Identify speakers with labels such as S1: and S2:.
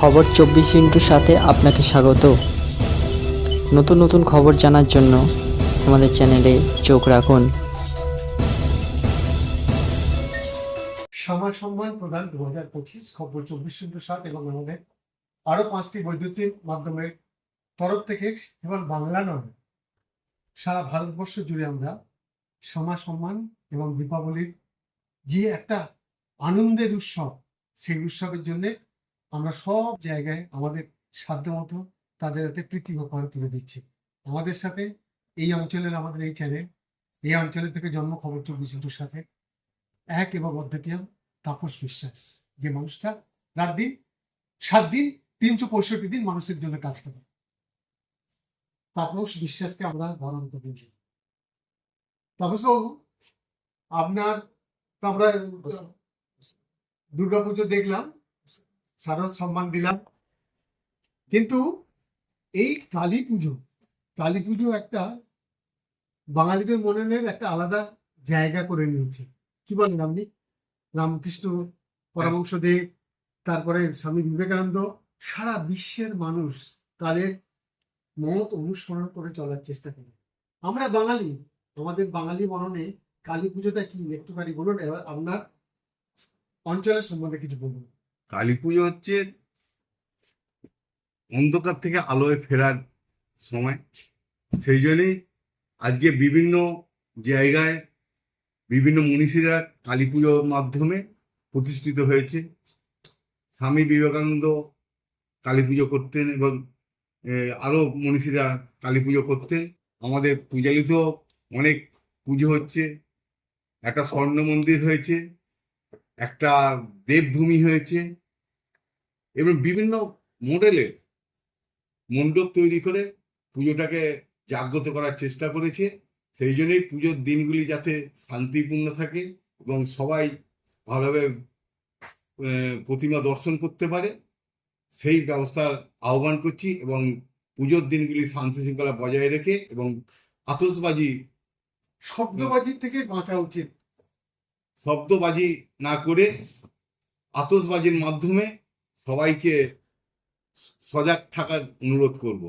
S1: খবর চব্বিশ ইন্টুর সাথে আপনাকে স্বাগত। নতুন নতুন খবর জানার জন্য আমাদের চ্যানেলে চোখ রাখুন।
S2: সমাজ সম্মান প্রদান দু হাজার পঁচিশ, খবর চব্বিশ ইন্টু সাত এবং আমাদের আরও পাঁচটি বৈদ্যুতিক মাধ্যমের তরফ থেকে কেবল বাংলা নয়, সারা ভারতবর্ষ জুড়ে আমরা সমাজ সম্মান এবং দীপাবলির যে একটা আনন্দের উৎসব, সেই উৎসবের জন্য আমরা সব জায়গায় আমাদের সাধ্যমতো তাদের হাতে প্রীতি উপহার তুলে দিচ্ছি। আমাদের সাথে এই অঞ্চলের আমাদের এই চ্যানেল এই অঞ্চলের থেকে জন্ম খবর চব্বিশ ইন্টুর সাথে এক এবং অদ্বিতীয় তাপস বিশ্বাস। যে মানুষটা রাত দিন, সাত দিন, তিনশো পঁয়ষট্টি দিন মানুষের জন্য কাজ করে। তাপস বিশ্বাসকে আমরা বরণ করে। তাপস বাবু আপনার আমরা দুর্গাপুজো দেখলাম। শারদ সম্মান দিলাম। কিন্তু এই কালী পুজো কালী পুজো একটা বাঙালিদের মননের একটা আলাদা জায়গা করে নিয়েছে। কি বলেন আপনি? রামকৃষ্ণ পরমংশ দে তারপরে স্বামী বিবেকানন্দ, সারা বিশ্বের মানুষ তাদের মত অনুসরণ করে চলার চেষ্টা করে। আমরা বাঙালি, আমাদের বাঙালি মননে কালী পুজোটা কি একটুখানি বলুন, এবার আপনার অঞ্চলের সম্বন্ধে কিছু বলুন।
S3: কালী পুজো হচ্ছে অন্ধকার থেকে আলোয় ফেরার সময়। সেই জন্যই আজকে বিভিন্ন জায়গায় বিভিন্ন মনীষীরা কালী পুজোর মাধ্যমে প্রতিষ্ঠিত হয়েছে। স্বামী বিবেকানন্দ কালী পুজো করতেন এবং আরও মনীষীরা কালী পুজো করতেন। আমাদের পূজালিত অনেক পুজো হচ্ছে। একটা স্বর্ণ মন্দির হয়েছে। একটা দেবভূমি হয়েছে। এবং বিভিন্ন মডেলের মণ্ডপ তৈরি করে পুজোটাকে জাগ্রত করার চেষ্টা করেছে। সেই জন্যই পুজোর দিনগুলি যাতে শান্তিপূর্ণ থাকে এবং সবাই ভালোভাবে প্রতিমা দর্শন করতে পারে, সেই ব্যবস্থার আহ্বান করছি এবং পুজোর দিনগুলি শান্তি শৃঙ্খলা বজায় রেখে এবং আতসবাজি
S2: শব্দবাজির থেকে বাঁচা উচিত।
S3: শব্দবাজি না করে আতসবাজির মাধ্যমে সবাইকে সজাগ থাকার অনুরোধ করব।